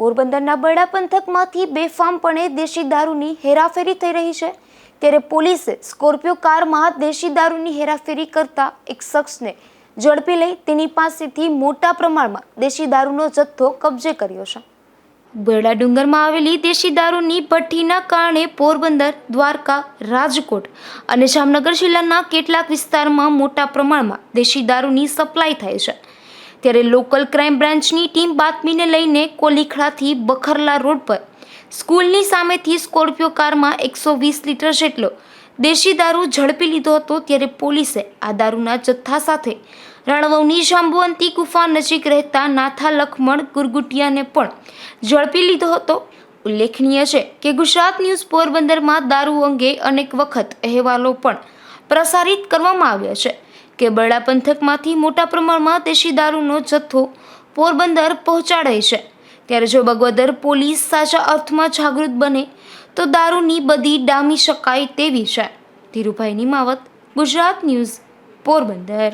પોરબંદરના બરડા પંથકમાંથી બેફામપણે દેશી દારૂની હેરાફેરી થઈ રહી છે. ત્યારે પોલીસે સ્કોર્પિયો કારમાં દેશી દારૂની હેરાફેરી કરતા એક શખ્સને ઝડપી લઈ તેની પાસેથી મોટા પ્રમાણમાં દેશી દારૂનો જથ્થો કબજે કર્યો છે. બરડા ડુંગરમાં આવેલી દેશી દારૂની ભઠ્ઠીના કારણે પોરબંદર, દ્વારકા, રાજકોટ અને જામનગર જિલ્લાના કેટલાક વિસ્તારમાં મોટા પ્રમાણમાં દેશી દારૂની સપ્લાય થાય છે. ત્યારે લોકલ ક્રાઇમ બ્રાન્ચની ટીમ બાતમીને લઈને કોલીખડાથી બખરલા રોડ પર. સ્કૂલની સામેથી સ્કોર્પિયો કારમાં એકસો વીસ લીટર જેટલો દેશી દારૂ ઝડપી લીધો હતો ત્યારે પોલીસે આ દારૂના જથ્થા સાથે રણવવની જાંબુવંતી ગુફા નજીક રહેતા નાથા લખમણ ગુરગુટિયાને પણ ઝડપી લીધો હતો. ઉલ્લેખનીય છે કે ગુજરાત ન્યૂઝ પોરબંદરમાં દારૂ અંગે અનેક વખત અહેવાલો પણ પ્રસારિત કરવામાં આવ્યા છે. કે બરડા પંથકમાંથી મોટા પ્રમાણમાં દેશી દારૂનો જથ્થો પોરબંદર પહોંચાડાય છે. ત્યારે જો બગવદર પોલીસ સાચા અર્થમાં જાગૃત બને, તો દારૂની બધી ડામી શકાય તેવી છે. ધીરુભાઈ નિમાવત, ગુજરાત ન્યૂઝ, પોરબંદર.